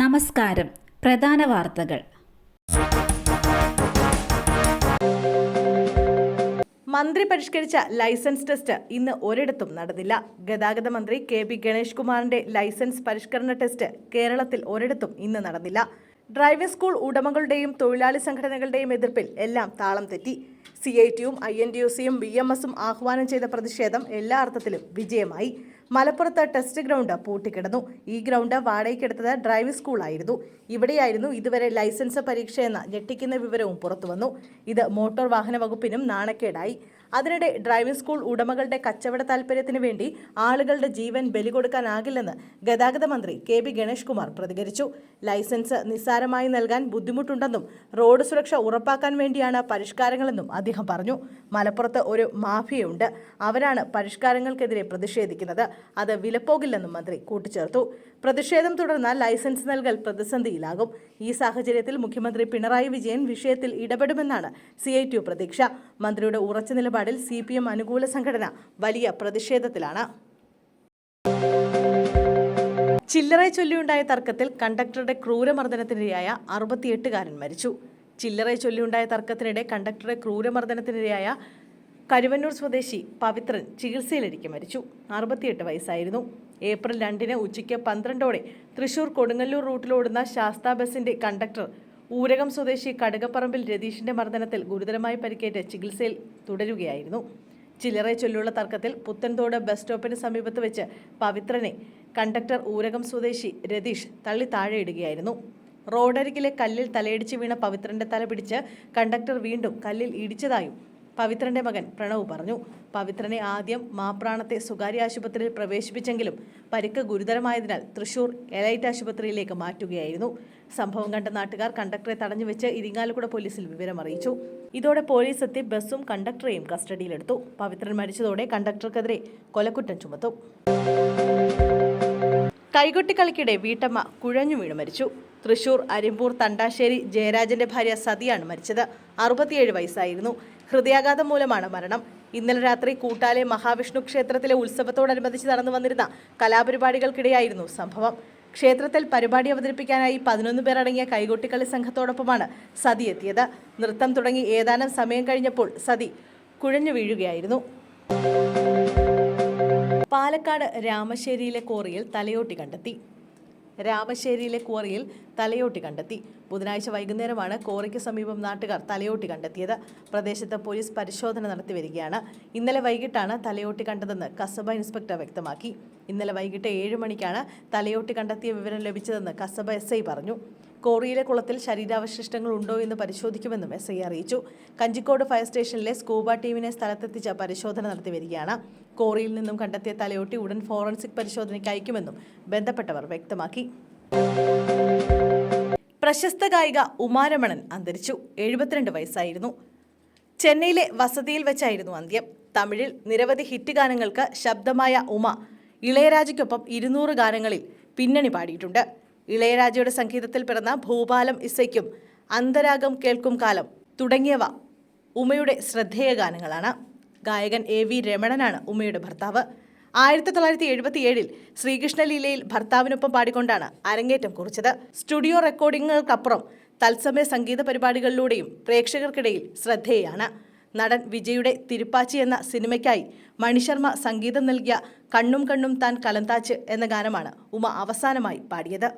നമസ്കാരം. പ്രധാന വാർത്തകൾ. മന്ത്രി പരിഷ്കരിച്ച ലൈസൻസ് ടെസ്റ്റ് ഇന്ന് ഒരിടത്തും നടന്നില്ല. ഗതാഗത മന്ത്രി കെ പി ഗണേഷ് കുമാറിന്റെ ലൈസൻസ് പരിഷ്കരണ ടെസ്റ്റ് കേരളത്തിൽ ഒരിടത്തും ഇന്ന് നടന്നില്ല. ഡ്രൈവിംഗ് സ്കൂൾ ഉടമകളുടെയും തൊഴിലാളി സംഘടനകളുടെയും എതിർപ്പിൽ എല്ലാം താളം തെറ്റി. സി ഐ ടിയും ഐ എൻ ടി യു സിയും ബി എം എസും ആഹ്വാനം ചെയ്ത പ്രതിഷേധം എല്ലാ അർത്ഥത്തിലും വിജയമായി. മലപ്പുറത്ത് ടെസ്റ്റ് ഗ്രൗണ്ട് പൂട്ടിക്കിടന്നു. ഈ ഗ്രൗണ്ട് വാടകയ്ക്കെടുത്തത് ഡ്രൈവിംഗ് സ്കൂളായിരുന്നു. ഇവിടെയായിരുന്നു ഇതുവരെ ലൈസൻസ് പരീക്ഷയെന്ന ഞെട്ടിക്കുന്ന വിവരവും പുറത്തുവന്നു. ഇത് മോട്ടോർ വാഹന വകുപ്പിനും നാണക്കേടായി. അതിനിടെ ഡ്രൈവിംഗ് സ്കൂൾ ഉടമകളുടെ കച്ചവട താൽപര്യത്തിന് വേണ്ടി ആളുകളുടെ ജീവൻ ബലി കൊടുക്കാനാകില്ലെന്ന് ഗതാഗത മന്ത്രി കെ ബി ഗണേഷ് കുമാർ പ്രതികരിച്ചു. ലൈസൻസ് നിസ്സാരമായി നൽകാൻ ബുദ്ധിമുട്ടുണ്ടെന്നും റോഡ് സുരക്ഷ ഉറപ്പാക്കാൻ വേണ്ടിയാണ് പരിഷ്കാരങ്ങളെന്നും അദ്ദേഹം പറഞ്ഞു. മലപ്പുറത്ത് ഒരു മാഫിയയുണ്ട്. അവരാണ് പരിഷ്കാരങ്ങൾക്കെതിരെ പ്രതിഷേധിക്കുന്നത്. അത് വിലപ്പോകില്ലെന്നും മന്ത്രി കൂട്ടിച്ചേർത്തു. പ്രതിഷേധം തുടർന്നാൽ ലൈസൻസ് നൽകൽ പ്രതിസന്ധിയിലാകും. ഈ സാഹചര്യത്തിൽ മുഖ്യമന്ത്രി പിണറായി വിജയൻ വിഷയത്തിൽ ഇടപെടുമെന്നാണ് സി ഐ ടി പ്രതീക്ഷ. മന്ത്രിയുടെ ഉറച്ച നിലപാടിൽ സി പി എം അനുകൂല സംഘടന വലിയ പ്രതിഷേധത്തിലാണ്. ചില്ലറയെ ചൊല്ലിയുണ്ടായ തർക്കത്തിൽ കണ്ടക്ടറുടെ ക്രൂരമർദ്ദനത്തിനിരയായ അറുപത്തിയെട്ടുകാരൻ മരിച്ചു. ചില്ലറയെ ചൊല്ലിയുണ്ടായ തർക്കത്തിനിടെ കണ്ടക്ടറുടെ ക്രൂരമർദ്ദനത്തിനിരയായ കരുവന്നൂർ സ്വദേശി പവിത്രൻ ചികിത്സയിലിരിക്കെ മരിച്ചു. അറുപത്തിയെട്ട് വയസ്സായിരുന്നു. ഏപ്രിൽ രണ്ടിന് ഉച്ചയ്ക്ക് പന്ത്രണ്ടോടെ തൃശൂർ കൊടുങ്ങല്ലൂർ റൂട്ടിലോടുന്ന ശാസ്ത ബസിന്റെ കണ്ടക്ടർ ഊരകം സ്വദേശി കടുകപ്പറമ്പിൽ രതീഷിന്റെ മർദ്ദനത്തിൽ ഗുരുതരമായി പരിക്കേറ്റ് ചികിത്സയിൽ തുടരുകയായിരുന്നു. ചില്ലറെ ചൊല്ലുള്ള തർക്കത്തിൽ പുത്തൻതോട് ബസ് സ്റ്റോപ്പിന് സമീപത്ത് വെച്ച് പവിത്രനെ കണ്ടക്ടർ ഊരകം സ്വദേശി രതീഷ് തള്ളി താഴെയിടുകയായിരുന്നു. റോഡരികിലെ കല്ലിൽ തലയിടിച്ച് വീണ പവിത്രന്റെ തല പിടിച്ച് കണ്ടക്ടർ വീണ്ടും കല്ലിൽ ഇടിച്ചതായും പവിത്രന്റെ മകൻ പ്രണവ് പറഞ്ഞു. പവിത്രനെ ആദ്യം മാപ്രാണത്തെ സ്വകാര്യ ആശുപത്രിയിൽ പ്രവേശിപ്പിച്ചെങ്കിലും പരിക്ക് ഗുരുതരമായതിനാൽ തൃശൂർ എലൈറ്റ് ആശുപത്രിയിലേക്ക് മാറ്റുകയായിരുന്നു. സംഭവം കണ്ട നാട്ടുകാർ കണ്ടക്ടറെ തടഞ്ഞുവെച്ച് ഇരിങ്ങാലക്കുട പോലീസിൽ വിവരം അറിയിച്ചു. ഇതോടെ പോലീസ് എത്തി ബസ്സും കണ്ടക്ടറെയും കസ്റ്റഡിയിലെടുത്തു. പവിത്രൻ മരിച്ചതോടെ കണ്ടക്ടർക്കെതിരെ കൊലക്കുറ്റം ചുമത്തും. കൈകൊട്ടിക്കളിക്കിടെ വീട്ടമ്മ കുഴഞ്ഞു വീണ് മരിച്ചു. തൃശൂർ അരിമ്പൂർ തണ്ടാശ്ശേരി ജയരാജന്റെ ഭാര്യ സതിയാണ് മരിച്ചത്. അറുപത്തിയേഴ് വയസ്സായിരുന്നു. ഹൃദയാഘാതം മൂലമാണ് മരണം. ഇന്നലെ രാത്രി കൂട്ടാലെ മഹാവിഷ്ണു ക്ഷേത്രത്തിലെ ഉത്സവത്തോടനുബന്ധിച്ച് നടന്നു വന്നിരുന്ന കലാപരിപാടികൾക്കിടെയായിരുന്നു സംഭവം. ക്ഷേത്രത്തിൽ പരിപാടി അവതരിപ്പിക്കാനായി പതിനൊന്ന് പേർ അടങ്ങിയ കൈകൊട്ടിക്കളി സംഘത്തോടൊപ്പമാണ് സതി എത്തിയത്. നൃത്തം തുടങ്ങി ഏതാനും സമയം കഴിഞ്ഞപ്പോൾ സതി കുഴഞ്ഞു വീഴുകയായിരുന്നു. പാലക്കാട് രാമശ്ശേരിയിലെ കോറിയിൽ തലയോട്ടി കണ്ടെത്തി. രാമശ്ശേരിയിലെ കോറിയിൽ തലയോട്ടി കണ്ടെത്തി. ബുധനാഴ്ച വൈകുന്നേരമാണ് കോറിക്ക് സമീപം നാട്ടുകാർ തലയോട്ടി കണ്ടെത്തിയത്. പ്രദേശത്ത് പോലീസ് പരിശോധന നടത്തി വരികയാണ്. ഇന്നലെ വൈകിട്ടാണ് തലയോട്ടി കണ്ടതെന്ന് കസബ ഇൻസ്പെക്ടർ വ്യക്തമാക്കി. ഇന്നലെ വൈകിട്ട് ഏഴ് മണിക്കാണ് തലയോട്ടി കണ്ടെത്തിയ വിവരം ലഭിച്ചതെന്ന് കസബ എസ് പറഞ്ഞു. കോറിയിലെ കുളത്തിൽ ശരീരാവശിഷ്ടങ്ങൾ ഉണ്ടോ എന്ന് പരിശോധിക്കുമെന്നും എസ് ഐ അറിയിച്ചു. കഞ്ചിക്കോട് ഫയർ സ്റ്റേഷനിലെ സ്കൂബ ടീമിനെ സ്ഥലത്തെത്തിച്ച പരിശോധന നടത്തി വരികയാണ്. കോറിയിൽ നിന്നും കണ്ടെത്തിയ തലയോട്ടി ഉടൻ ഫോറൻസിക് പരിശോധനയ്ക്ക് അയക്കുമെന്നും ബന്ധപ്പെട്ടവർ വ്യക്തമാക്കി. പ്രശസ്ത ഗായിക ഉമാരമണൻ അന്തരിച്ചു. എഴുപത്തിരണ്ട് വയസ്സായിരുന്നു. ചെന്നൈയിലെ വസതിയിൽ വെച്ചായിരുന്നു അന്ത്യം. തമിഴിൽ നിരവധി ഹിറ്റ് ഗാനങ്ങൾക്ക് ശബ്ദമായ ഉമ ഇളയരാജയ്ക്കൊപ്പം ഇരുന്നൂറ് ഗാനങ്ങളിൽ പിന്നണി പാടിയിട്ടുണ്ട്. ഇളയരാജയുടെ സംഗീതത്തിൽ പിറന്ന ഭൂപാലം ഇസയ്ക്കും അന്തരാഗം കേൾക്കും കാലം തുടങ്ങിയവ ഉമയുടെ ശ്രദ്ധേയ ഗാനങ്ങളാണ്. ഗായകൻ എ വി രമണനാണ് ഉമയുടെ ഭർത്താവ്. ആയിരത്തി തൊള്ളായിരത്തി എഴുപത്തി ഏഴിൽ ശ്രീകൃഷ്ണലീലയിൽ ഭർത്താവിനൊപ്പം പാടിക്കൊണ്ടാണ് അരങ്ങേറ്റം കുറിച്ചത്. സ്റ്റുഡിയോ റെക്കോർഡിങ്ങുകൾക്കപ്പുറം തത്സമയ സംഗീത പരിപാടികളിലൂടെയും പ്രേക്ഷകർക്കിടയിൽ ശ്രദ്ധേയാണ്. നടൻ വിജയുടെ തിരുപ്പാച്ചി എന്ന സിനിമയ്ക്കായി മണിശർമ്മ സംഗീതം നൽകിയ കണ്ണും കണ്ണും താൻ കലന്താച്ച് എന്ന ഗാനമാണ് ഉമ അവസാനമായി പാടിയത്.